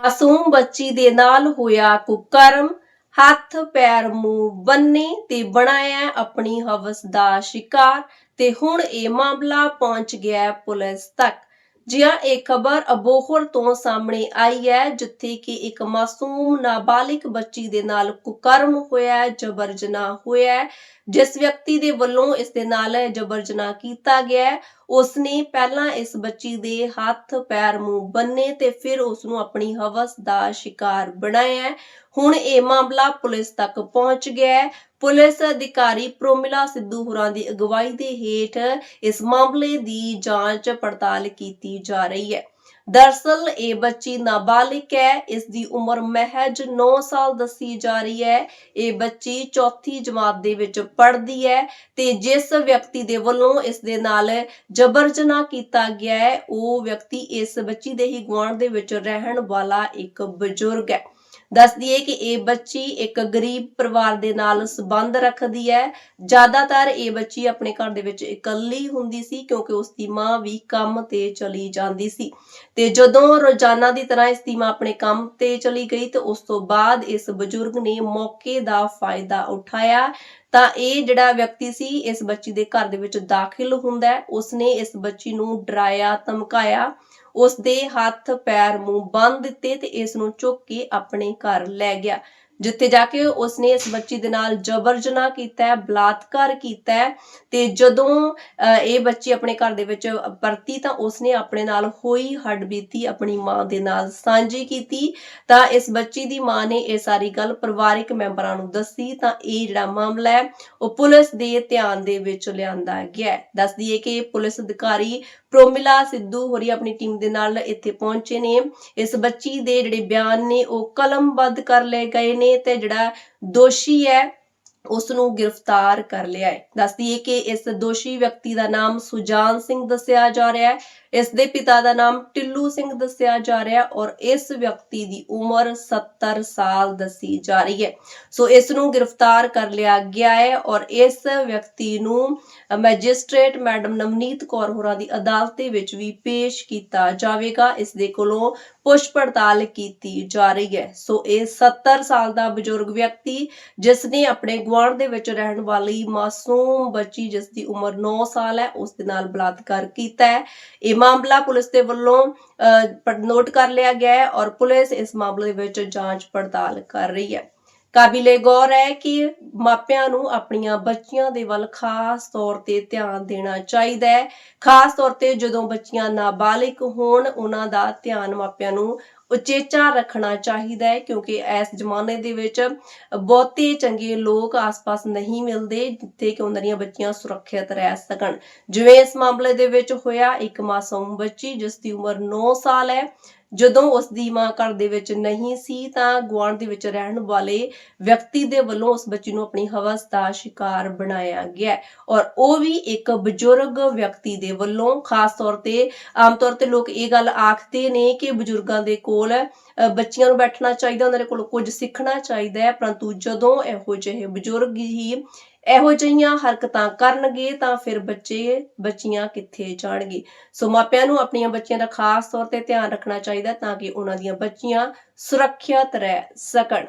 ਮਾਸੂਮ ਬੱਚੀ ਦੇ ਨਾਲ ਹੋਇਆ ਕੁਕਰਮ। ਹੱਥ ਪੈਰ ਮੂੰਹ ਬੰਨੇ ਤੇ ਬਣਾਇਆ ਆਪਣੀ ਹਵਸ ਦਾ ਸ਼ਿਕਾਰ। ਤੇ ਹੁਣ ਇਹ ਮਾਮਲਾ ਪਹੁੰਚ ਗਿਆ ਪੁਲਿਸ ਤੱਕ। ਜੀ ਇਹ ਖਬਰ ਅਬੋਹਰ ਤੋਂ ਸਾਹਮਣੇ ਆਈ ਹੈ, ਜਿੱਥੇ ਕਿ ਇੱਕ ਮਾਸੂਮ ਨਾਬਾਲਿਗ ਬੱਚੀ ਦੇ ਨਾਲ ਕੁਕਰਮ ਹੋਇਆ, ਜਬਰ ਜਨਾਹ ਹੋਇਆ। ਜਿਸ ਵਿਅਕਤੀ ਦੇ ਵੱਲੋਂ ਇਸ ਦੇ ਨਾਲ ਜਬਰ ਜਨਾਹ ਕੀਤਾ ਗਿਆ। ਉਸਨੇ ਪਹਿਲਾਂ ਇਸ ਬੱਚੀ ਦੇ ਹੱਥ ਪੈਰ ਮੂੰਹ ਬੰਨੇ ਤੇ ਫਿਰ ਉਸ ਨੂੰ ਆਪਣੀ ਹਵਸ ਦਾ ਸ਼ਿਕਾਰ ਬਣਾਇਆ। ਹੁਣ ਇਹ ਮਾਮਲਾ ਪੁਲਿਸ ਤੱਕ ਪਹੁੰਚ ਗਿਆ ਪੁਲਿਸ ਅਧਿਕਾਰੀ ਪ੍ਰੋਮਿਲਾ ਸਿੱਧੂ ਹੋਰਾਂ ਦੀ ਅਗਵਾਈ ਦੇ ਹੇਠ ਇਸ ਮਾਮਲੇ ਦੀ ਜਾਂਚ ਪੜਤਾਲ ਕੀਤੀ ਜਾ ਰਹੀ ਹੈ। ਦਰਸਲ ਇਹ ਬੱਚੀ ਨਾਬਾਲਿਗ ਹੈ, ਇਸ ਦੀ ਉਮਰ ਮਹਿਜ 9 ਸਾਲ ਦੱਸੀ ਜਾ ਰਹੀ ਹੈ। ਇਹ ਬੱਚੀ ਚੌਥੀ ਜਮਾਤ ਦੇ ਵਿੱਚ ਪੜ੍ਹਦੀ ਹੈ ਤੇ ਜਿਸ ਵਿਅਕਤੀ ਦੇ ਵੱਲੋਂ ਇਸ ਦੇ ਨਾਲ ਜਬਰ ਜਨਾਹ ਕੀਤਾ ਗਿਆ ਹੈ, ਉਹ ਵਿਅਕਤੀ ਇਸ ਬੱਚੀ ਦੇ ਹੀ ਗੁਆਂਢ ਦੇ ਵਿੱਚ ਰਹਿਣ ਵਾਲਾ ਇੱਕ ਬਜ਼ੁਰਗ ਹੈ। ਦੱਸ ਦਈਏ ਕਿ ਇਹ ਬੱਚੀ ਇੱਕ ਗਰੀਬ ਪਰਿਵਾਰ ਦੇ ਨਾਲ ਸੰਬੰਧ ਰੱਖਦੀ ਹੈ। ਜ਼ਿਆਦਾਤਰ ਇਹ ਬੱਚੀ ਆਪਣੇ ਘਰ ਦੇ ਵਿੱਚ ਇਕੱਲੀ ਹੁੰਦੀ ਸੀ ਕਿਉਂਕਿ ਉਸ ਦੀ ਮਾਂ ਵੀ ਕੰਮ ਤੇ ਚਲੀ ਜਾਂਦੀ ਸੀ। ਤੇ ਜਦੋਂ ਰੋਜ਼ਾਨਾ ਦੀ ਤਰ੍ਹਾਂ ਇਸ ਦੀ ਮਾਂ ਆਪਣੇ ਕੰਮ ਤੇ ਚਲੀ ਗਈ ਤੇ ਉਸ ਤੋਂ ਬਾਅਦ ਇਸ ਬਜ਼ੁਰਗ ਨੇ ਮੌਕੇ ਦਾ ਫਾਇਦਾ ਉਠਾਇਆ। ਤਾਂ ਇਹ ਜਿਹੜਾ ਵਿਅਕਤੀ ਸੀ, ਇਸ ਬੱਚੀ ਦੇ ਘਰ ਦੇ ਵਿੱਚ ਦਾਖਲ ਹੁੰਦਾ ਉਸਨੇ ਇਸ ਬੱਚੀ ਨੂੰ ਡਰਾਇਆ, ਧਮਕਾਇਆ। ਉਸ ਦੇ ਹੱਥ, ਪੈਰ, ਮੂੰਹ ਬੰਨ ਦਿੱਤੇ ਤੇ ਇਸ ਨੂੰ ਚੁੱਕ ਕੇ ਆਪਣੇ ਘਰ ਲੈ ਗਿਆ। ਜਿੱਥੇ ਜਾ ਕੇ ਉਸਨੇ ਇਸ ਬੱਚੀ ਦੇ ਨਾਲ ਜਬਰ ਜਨਾਹ ਕੀਤਾ ਹੈ ਬਲਾਤਕਾਰ ਕੀਤਾ ਹੈ ਤੇ ਜਦੋਂ ਅਹ, ਇਹ ਬੱਚੀ ਆਪਣੇ ਘਰ ਦੇ ਵਿੱਚ ਪਰਤੀ ਤਾਂ ਉਸਨੇ ਆਪਣੇ ਨਾਲ ਹੋਈ ਹੱਡਬੀਤੀ ਆਪਣੀ ਮਾਂ ਦੇ ਨਾਲ ਸਾਂਝੀ ਕੀਤੀ। ਤਾਂ ਇਸ ਬੱਚੀ ਦੀ ਮਾਂ ਨੇ ਇਹ ਸਾਰੀ ਗੱਲ ਪਰਿਵਾਰਕ ਮੈਂਬਰਾਂ ਨੂੰ ਦੱਸੀ। ਤਾਂ ਇਹ ਜਿਹੜਾ ਮਾਮਲਾ ਹੈ ਉਹ ਪੁਲਿਸ ਦੇ ਧਿਆਨ ਦੇ ਵਿੱਚ ਲਿਆਂਦਾ ਗਿਆ ਹੈ। ਦੱਸ ਦਈਏ ਕਿ ਪੁਲਿਸ ਅਧਿਕਾਰੀ ਪ੍ਰੋਮਿਲਾ ਸਿੱਧੂ ਹੋਰੀ ਆਪਣੀ ਟੀਮ ਦੇ ਨਾਲ ਇੱਥੇ ਪਹੁੰਚੇ ਨੇ। ਇਸ ਬੱਚੀ ਦੇ ਜਿਹੜੇ ਬਿਆਨ ਨੇ ਉਹ ਕਲਮਬੱਧ ਕਰ ਲਏ ਗਏ ਨੇ। ਤੇ ਜਿਹੜਾ ਦੋਸ਼ੀ ਹੈ ਉਸ ਨੂੰ ਗ੍ਰਿਫਤਾਰ ਕਰ ਲਿਆ ਹੈ। ਦੱਸ ਦਈਏ ਕਿ ਇਸ ਦੋਸ਼ੀ ਵਿਅਕਤੀ ਦਾ ਨਾਮ ਸੁਜਾਨ ਸਿੰਘ ਦੱਸਿਆ ਜਾ ਰਿਹਾ ਹੈ। ਇਸ ਦੇ ਪਿਤਾ ਦਾ ਨਾਮ ਟਿੱਲੂ ਸਿੰਘ ਦੱਸਿਆ ਜਾ ਰਿਹਾ ਔਰ ਇਸ ਵਿਅਕਤੀ ਦੀ ਉਮਰ 70 ਸਾਲ ਦੱਸੀ ਜਾ ਰਹੀ ਹੈ। ਸੋ ਇਸ ਨੂੰ ਗ੍ਰਿਫਤਾਰ ਕਰ ਲਿਆ ਗਿਆ ਹੈ ਔਰ ਇਸ ਵਿਅਕਤੀ ਨੂੰ ਮੈਜਿਸਟ੍ਰੇਟ ਮੈਡਮ ਨਵਨੀਤ ਕੌਰ ਹੋਰਾਂ ਦੀ ਅਦਾਲਤ ਦੇ ਵਿੱਚ ਵੀ ਪੇਸ਼ ਕੀਤਾ ਜਾਵੇਗਾ। ਇਸ ਦੇ ਕੋਲੋਂ ਪੁੱਛ ਪੜਤਾਲ ਕੀਤੀ ਜਾ ਰਹੀ ਹੈ। ਸੋ ਇਹ 70 ਸਾਲ ਦਾ ਬਜ਼ੁਰਗ ਵਿਅਕਤੀ ਜਿਸ ਨੇ ਆਪਣੇ ਗੁਆਂਢ ਦੇ ਵਿੱਚ ਰਹਿਣ ਵਾਲੀ ਮਾਸੂਮ ਬੱਚੀ ਜਿਸ ਦੀ ਉਮਰ 9 ਸਾਲ ਹੈ, ਉਸ ਦੇ ਨਾਲ ਬਲਾਤਕਾਰ ਕੀਤਾ ਹੈ। ਇਹ ਮਾਮਲਾ ਪੁਲਿਸ ਦੇ ਵੱਲੋਂ ਅਹ, ਨੋਟ ਕਰ ਲਿਆ ਗਿਆ ਹੈ ਔਰ ਪੁਲਿਸ ਇਸ ਮਾਮਲੇ ਵਿੱਚ ਜਾਂਚ ਪੜਤਾਲ ਕਰ ਰਹੀ ਹੈ। ਕਾਬਿਲੇ ਗੌਰ ਹੈ ਕਿ ਮਾਪਿਆਂ ਨੂੰ ਆਪਣੀਆਂ ਬੱਚੀਆਂ ਦੇ ਵੱਲ ਖਾਸ ਤੌਰ ਤੇ ਧਿਆਨ ਦੇਣਾ ਚਾਹੀਦਾ ਹੈ। ਖਾਸ ਤੌਰ ਤੇ ਜਦੋਂ ਬੱਚੀਆਂ ਨਾਬਾਲਿਗ ਹੋਣ, ਉਹਨਾਂ ਦਾ ਧਿਆਨ ਮਾਪਿਆਂ ਨੂੰ ਉਚੇਚਾ ਰੱਖਣਾ ਚਾਹੀਦਾ ਹੈ ਕਿਉਂਕਿ ਇਸ ਜ਼ਮਾਨੇ ਦੇ ਵਿੱਚ ਬਹੁਤੇ ਚੰਗੇ ਲੋਕ ਆਸ-ਪਾਸ ਨਹੀਂ ਮਿਲਦੇ ਜਿੱਥੇ ਕਿ ਉਹਨਾਂ ਦੀਆਂ ਬੱਚੀਆਂ ਸੁਰੱਖਿਅਤ ਰਹਿ ਸਕਣ। ਜਿਵੇਂ ਇਸ ਮਾਮਲੇ ਦੇ ਵਿੱਚ ਹੋਇਆ, ਇੱਕ ਮਾਸੂਮ ਬੱਚੀ ਜਿਸ ਦੀ ਉਮਰ 9 ਸਾਲ ਹੈ ਜਦੋਂ ਉਸ ਦੀ ਮਾਂ ਘਰ ਦੇ ਵਿੱਚ ਨਹੀਂ ਸੀ ਤਾਂ ਗੁਆਂਢ ਦੇ ਵਿੱਚ ਰਹਿਣ ਵਾਲੇ ਵਿਅਕਤੀ ਦੇ ਵੱਲੋਂ ਉਸ ਬੱਚੀ ਨੂੰ ਆਪਣੀ ਹਵਸ ਦਾ ਸ਼ਿਕਾਰ ਬਣਾਇਆ ਗਿਆ ਔਰ ਉਹ ਵੀ ਇੱਕ ਬਜ਼ੁਰਗ ਵਿਅਕਤੀ ਦੇ ਵੱਲੋਂ, ਖਾਸ ਤੌਰ ਤੇ ਆਮ ਤੌਰ ਤੇ ਲੋਕ ਇਹ ਗੱਲ ਆਖਦੇ ਨੇ ਕਿ ਬਜ਼ੁਰਗਾਂ ਦੇ ਕੋਲ ਬੱਚੀਆਂ ਨੂੰ ਬੈਠਣਾ ਚਾਹੀਦਾ, ਉਹਨਾਂ ਦੇ ਕੋਲ ਕੁਝ ਸਿੱਖਣਾ ਚਾਹੀਦਾ ਹੈ। ਪਰੰਤੂ ਜਦੋਂ ਇਹੋ ਜਿਹੇ ਬਜ਼ੁਰਗ ਹੀ ਇਹੋ ਜਿਹੀਆਂ ਹਰਕਤਾਂ ਕਰਨਗੇ ਤਾਂ ਫਿਰ ਬੱਚੇ, ਬੱਚੀਆਂ ਕਿੱਥੇ ਜਾਣਗੇ? ਸੋ ਮਾਪਿਆਂ ਨੂੰ ਆਪਣੀਆਂ ਬੱਚੀਆਂ ਦਾ ਖਾਸ ਤੌਰ ਤੇ ਧਿਆਨ ਰੱਖਣਾ ਚਾਹੀਦਾ ਤਾਂ ਕਿ ਉਹਨਾਂ ਦੀਆਂ ਬੱਚੀਆਂ ਸੁਰੱਖਿਅਤ ਰਹਿ ਸਕਣ।